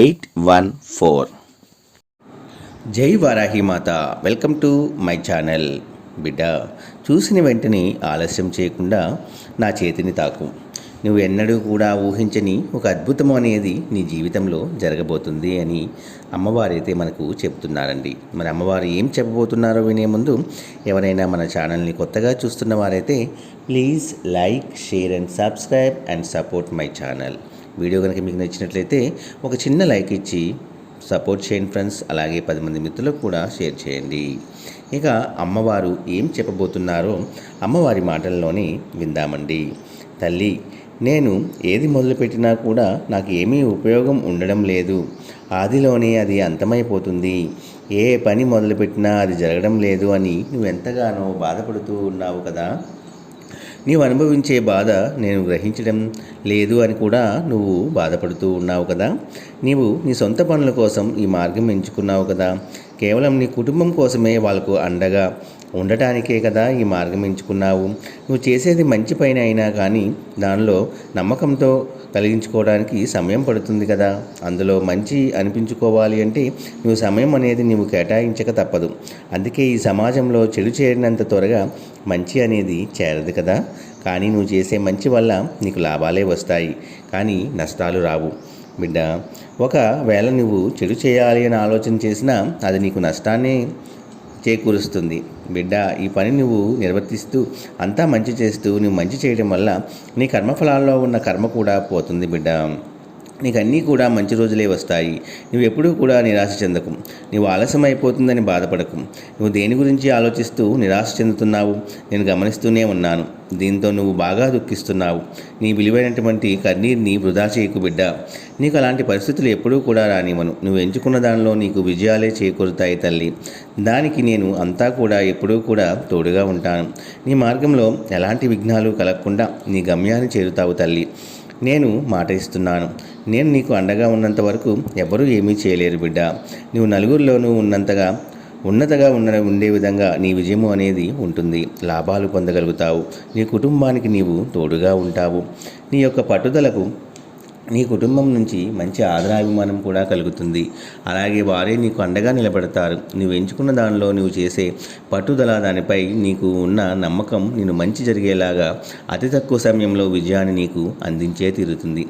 eight one four. జై వారాహి మాత. Welcome to my channel. బిడ్డ చూసిన వెంటనే ఆలస్యం చేయకుండా నా చేతిని తాకు. నువ్వు ఎన్నడూ కూడా ఊహించని ఒక అద్భుతం అనేది నీ జీవితంలో జరగబోతుంది అని అమ్మవారైతే మనకు చెప్తున్నారండి. మరి అమ్మవారు ఏం చెప్పబోతున్నారో వినే ముందు ఎవరైనా మన ఛానల్ని కొత్తగా చూస్తున్న వారైతే please like share and subscribe and support my channel. Video కనుక మీకు నచ్చినట్లయితే ఒక చిన్న లైక్ ఇచ్చి సపోర్ట్ చేయండి ఫ్రెండ్స్. అలాగే పది మంది మిత్రులకు కూడా షేర్ చేయండి. ఇక అమ్మవారు ఏం చెప్పబోతున్నారో అమ్మవారి మాటల్లోనే విందామండి. తల్లి నేను ఏది మొదలుపెట్టినా కూడా నాకు ఏమీ ఉపయోగం ఉండడం లేదు. ఆదిలోనే అది అంతమైపోతుంది. ఏ పని మొదలుపెట్టినా అది జరగడం లేదు అని నువ్వు ఎంతగానో బాధపడుతూ ఉన్నావు కదా? నీవు అనుభవించే బాధ నేను గ్రహించడం లేదు అని కూడా నువ్వు బాధపడుతూ ఉన్నావు కదా. నీవు నీ సొంత పనుల కోసం ఈ మార్గం ఎంచుకున్నావు కదా. కేవలం నీ కుటుంబం కోసమే వాళ్ళకు అండగా ఉండటానికే కదా ఈ మార్గం ఎంచుకున్నావు. నువ్వు చేసేది మంచి పైన అయినా కానీ దానిలో నమ్మకంతో కలిగించుకోవడానికి సమయం పడుతుంది కదా. అందులో మంచి అనిపించుకోవాలి అంటే నువ్వు సమయం అనేది నువ్వు కేటాయించక తప్పదు. అందుకే ఈ సమాజంలో చెడు చేరినంత త్వరగా మంచి అనేది చేరదు కదా. కానీ నువ్వు చేసే మంచి వల్ల నీకు లాభాలే వస్తాయి. కానీ నష్టాలు రావు. బిడ్డ ఒకవేళ నువ్వు చెడు చేయాలి అని ఆలోచన చేసినా అది నీకు నష్టాన్ని చేకూరుస్తుంది. బిడ్డ ఈ పని నువ్వు నిర్వర్తిస్తూ అంతా మంచి చేస్తూ నువ్వు మంచి చేయడం వల్ల నీ కర్మఫలాల్లో ఉన్న కర్మ కూడా పోతుంది బిడ్డ. నీకు అన్నీ కూడా మంచి రోజులే వస్తాయి. నువ్వు ఎప్పుడూ కూడా నిరాశ చెందకు. నువ్వు ఆలస్యం అయిపోతుందని బాధపడకు. నువ్వు దేని గురించి ఆలోచిస్తూ నిరాశ చెందుతున్నావు? నేను గమనిస్తూనే ఉన్నాను. దీంతో నువ్వు బాగా దుఃఖిస్తున్నావు. నీ విలువైనటువంటి కన్నీరుని వృధా చేయకు బిడ్డ. నీకు అలాంటి పరిస్థితులు ఎప్పుడూ కూడా రానివ్వను. నువ్వు ఎంచుకున్న దానిలో నీకు విజయాలే చేకూరుతాయి తల్లి. దానికి నేను అంతా కూడా ఎప్పుడూ కూడా తోడుగా ఉంటాను. నీ మార్గంలో ఎలాంటి విఘ్నాలు కలగకుండా నీ గమ్యాన్ని చేరుతావు తల్లి. నేను మాట ఇస్తున్నాను. నేను నీకు అండగా ఉన్నంత వరకు ఎవరూ ఏమీ చేయలేరు బిడ్డ. నువ్వు నలుగురిలోనూ ఉన్నంతగా ఉన్నతగా ఉన్న ఉండే విధంగా నీ విజయము అనేది ఉంటుంది. లాభాలు పొందగలుగుతావు. నీ కుటుంబానికి నీవు తోడుగా ఉంటావు. నీ యొక్క పట్టుదలకు నీ కుటుంబం నుంచి మంచి ఆదరాభిమానం కూడా కలుగుతుంది. అలాగే వారే నీకు అండగా నిలబడతారు. నువ్వు ఎంచుకున్న దానిలో నువ్వు చేసే పట్టుదల దానిపై నీకు ఉన్న నమ్మకం నేను మంచి జరిగేలాగా అతి తక్కువ సమయంలో విజయాన్ని నీకు అందించే తీరుతుంది.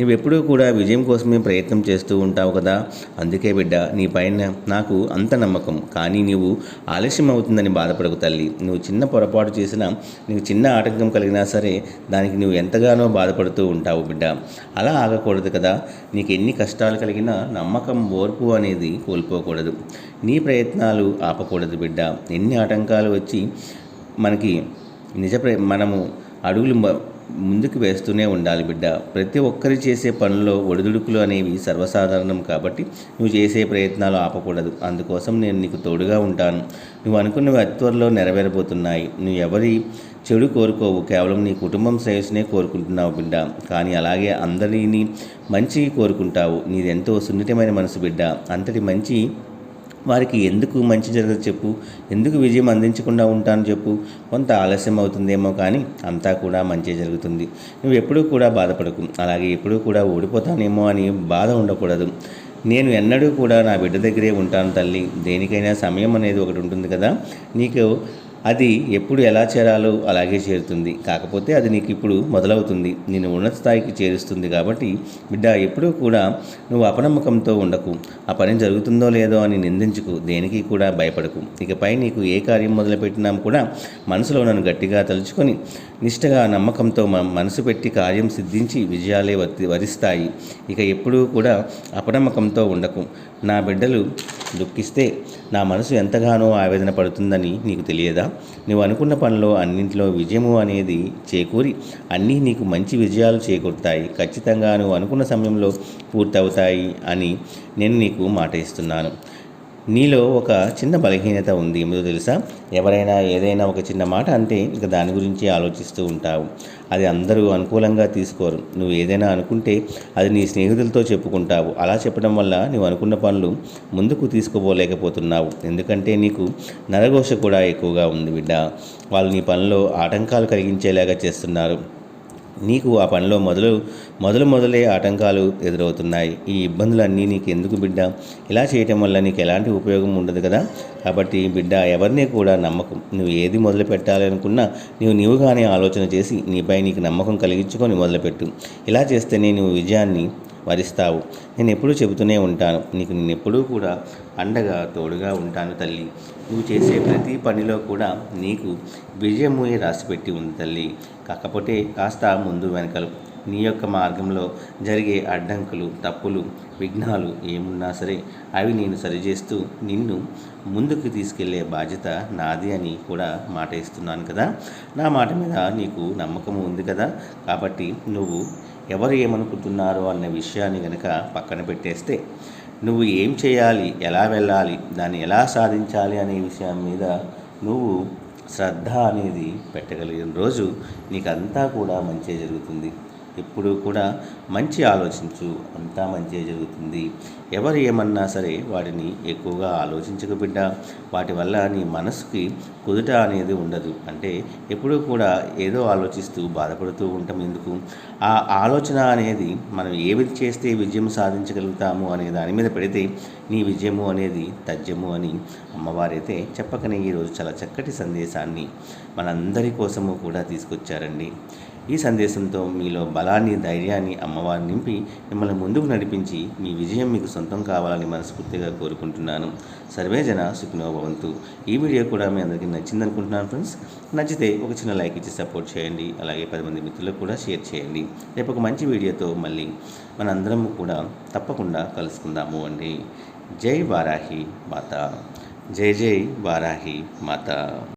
నువ్వు ఎప్పుడూ కూడా విజయం కోసమే ప్రయత్నం చేస్తూ ఉంటావు కదా? అందుకే బిడ్డ నీ పైన నాకు అంత నమ్మకం. కానీ నీవు ఆలస్యం అవుతుందని బాధపడకు తల్లి. నువ్వు చిన్న పొరపాటు చేసినా నీకు చిన్న ఆటంకం కలిగినా సరే దానికి నువ్వు ఎంతగానో బాధపడుతూ ఉంటావు బిడ్డ. అలా ఆగకూడదు కదా. నీకు ఎన్ని కష్టాలు కలిగినా నమ్మకం ఓర్పు అనేది కోల్పోకూడదు. నీ ప్రయత్నాలు ఆపకూడదు బిడ్డ. ఎన్ని ఆటంకాలు వచ్చి మనకి నిజ ప్ర మనము అడుగులు ముందుకు వేస్తూనే ఉండాలి బిడ్డ. ప్రతి ఒక్కరి చేసే పనుల్లో ఒడిదుడుకులు అనేవి సర్వసాధారణం కాబట్టి నువ్వు చేసే ప్రయత్నాలు ఆపకూడదు. అందుకోసం నేను నీకు తోడుగా ఉంటాను. నువ్వు అనుకున్నవి అతి త్వరలో నెరవేరబోతున్నాయి. నువ్వు ఎవరి చెడు కోరుకోవు. కేవలం నీ కుటుంబం శ్రేయస్సునే కోరుకుంటున్నావు బిడ్డ. కానీ అలాగే అందరినీ మంచి కోరుకుంటావు. నీదెంతో సున్నితమైన మనసు బిడ్డ. అంతటి మంచి వారికి ఎందుకు మంచి జరగదు చెప్పు? ఎందుకు విజయం అందించకుండా ఉంటాను చెప్పు? కొంత ఆలస్యం అవుతుందేమో కానీ అంతా కూడా మంచి జరుగుతుంది. నువ్వు ఎప్పుడూ కూడా బాధపడకు. అలాగే ఎప్పుడూ కూడా ఓడిపోతానేమో అని బాధ ఉండకూడదు. నేను ఎన్నడూ కూడా నా బిడ్డ దగ్గరే ఉంటాను తల్లి. దేనికైనా సమయం అనేది ఒకటి ఉంటుంది కదా. నీకు అది ఎప్పుడు ఎలా చేరాలో అలాగే చేరుతుంది. కాకపోతే అది నీకు ఇప్పుడు మొదలవుతుంది. నేను ఉన్నత స్థాయికి చేరుస్తుంది కాబట్టి బిడ్డ ఎప్పుడూ కూడా నువ్వు అపనమ్మకంతో ఉండకు. ఆ పని జరుగుతుందో లేదో అని నిందించుకు. దేనికి కూడా భయపడకు. ఇకపై నీకు ఏ కార్యం మొదలుపెట్టినా కూడా మనసులో నన్ను గట్టిగా తలుచుకొని నిష్టగా నమ్మకంతో మ- మనసు పెట్టి కార్యం సిద్ధించి విజయాలే వరిస్తాయి. ఇక ఎప్పుడూ కూడా అపనమ్మకంతో ఉండకు. నా బిడ్డలు దుఃఖిస్తే నా మనసు ఎంతగానో ఆవేదన పడుతుందని నీకు తెలియదా? నువ్వు అనుకున్న పనిలో అన్నింటిలో విజయము అనేది చేకూరి అన్నీ నీకు మంచి విజయాలు చేకూరుతాయి. ఖచ్చితంగా నువ్వు అనుకున్న సమయంలో పూర్తవుతాయి అని నేను నీకు మాట ఇస్తున్నాను. నీలో ఒక చిన్న బలహీనత ఉంది ఏమిటో తెలుసా? ఎవరైనా ఏదైనా ఒక చిన్న మాట అంటే ఇక దాని గురించి ఆలోచిస్తూ ఉంటావు. అది అందరూ అనుకూలంగా తీసుకోరు. నువ్వు ఏదైనా అనుకుంటే అది నీ స్నేహితులతో చెప్పుకుంటావు. అలా చెప్పడం వల్ల నువ్వు అనుకున్న పనులు ముందుకు తీసుకోబోలేకపోతున్నావు. ఎందుకంటే నీకు నరఘోష కూడా ఎక్కువగా ఉంది బిడ్డ. వాళ్ళు నీ పనిలో ఆటంకాలు కలిగించేలాగా చేస్తున్నారు. నీకు ఆ పనిలో మొదలు మొదలు మొదలే ఆటంకాలు ఎదురవుతున్నాయి. ఈ ఇబ్బందులన్నీ నీకు ఎందుకు బిడ్డ? ఇలా చేయటం వల్ల నీకు ఎలాంటి ఉపయోగం ఉండదు కదా? కాబట్టి బిడ్డ ఎవరిని కూడా నమ్మకం. నువ్వు ఏది మొదలు పెట్టాలనుకున్నా నీవు నీవుగానే ఆలోచన చేసి నీపై నీకు నమ్మకం కలిగించుకొని మొదలుపెట్టు. ఇలా చేస్తేనే నువ్వు విజయాన్ని వరిస్తావు. నేను ఎప్పుడూ చెబుతూనే ఉంటాను. నీకు నేను ఎప్పుడూ కూడా అండగా తోడుగా ఉంటాను తల్లి. నువ్వు చేసే ప్రతి పనిలో కూడా నీకు విజయమూయ రాసిపెట్టి ఉంది తల్లి. కాకపోతే కాస్త ముందు వెనకలు. నీ యొక్క మార్గంలో జరిగే అడ్డంకులు తప్పులు విఘ్నాలు ఏమున్నా సరే అవి నేను సరిచేస్తూ నిన్ను ముందుకు తీసుకెళ్ళే బాధ్యత నాది అని కూడా మాట ఇస్తున్నాను కదా. నా మాట మీద నీకు నమ్మకం ఉంది కదా. కాబట్టి నువ్వు ఎవరు ఏమనుకుంటున్నారో అన్న విషయాన్ని కనుక పక్కన పెట్టేస్తే నువ్వు ఏం చేయాలి ఎలా వెళ్ళాలి దాన్ని ఎలా సాధించాలి అనే విషయం మీద నువ్వు శ్రద్ధ అనేది పెట్టగలిగిన రోజు నీకంతా కూడా మంచి జరుగుతుంది. ఎప్పుడూ కూడా మంచి ఆలోచించు అంతా మంచి జరుగుతుంది. ఎవరు ఏమన్నా సరే వాటిని ఎక్కువగా ఆలోచించక బిడ్డ. వాటి వల్ల నీ మనసుకి కుదుట అనేది ఉండదు. అంటే ఎప్పుడూ కూడా ఏదో ఆలోచిస్తూ బాధపడుతూ ఉంటాం ఎందుకు? ఆ ఆలోచన అనేది మనం ఏమి చేస్తే విజయం సాధించగలుగుతాము అనే దాని మీద పెడితే నీ విజయము అనేది తజ్యము అని అమ్మవారైతే చెప్పకనే ఈరోజు చాలా చక్కటి సందేశాన్ని మనందరి కోసము కూడా తీసుకొచ్చారండి. ఈ సందేశంతో మీలో బలాన్ని ధైర్యాన్ని అమ్మవారు నింపి మిమ్మల్ని ముందుకు నడిపించి మీ విజయం మీకు సొంతం కావాలని మనస్ఫూర్తిగా కోరుకుంటున్నాను. సర్వే జన సుఖినోభవంతు ఈ వీడియో కూడా మీ అందరికీ నచ్చింది అనుకుంటున్నాను ఫ్రెండ్స్. నచ్చితే ఒక చిన్న లైక్ ఇచ్చి సపోర్ట్ చేయండి. అలాగే పది మంది మిత్రులకు కూడా షేర్ చేయండి. రేపు ఒక మంచి వీడియోతో మళ్ళీ మనందరం కూడా తప్పకుండా కలుసుకుందాము అండి. జై వారాహి మాత. జై జై వారాహి మాత.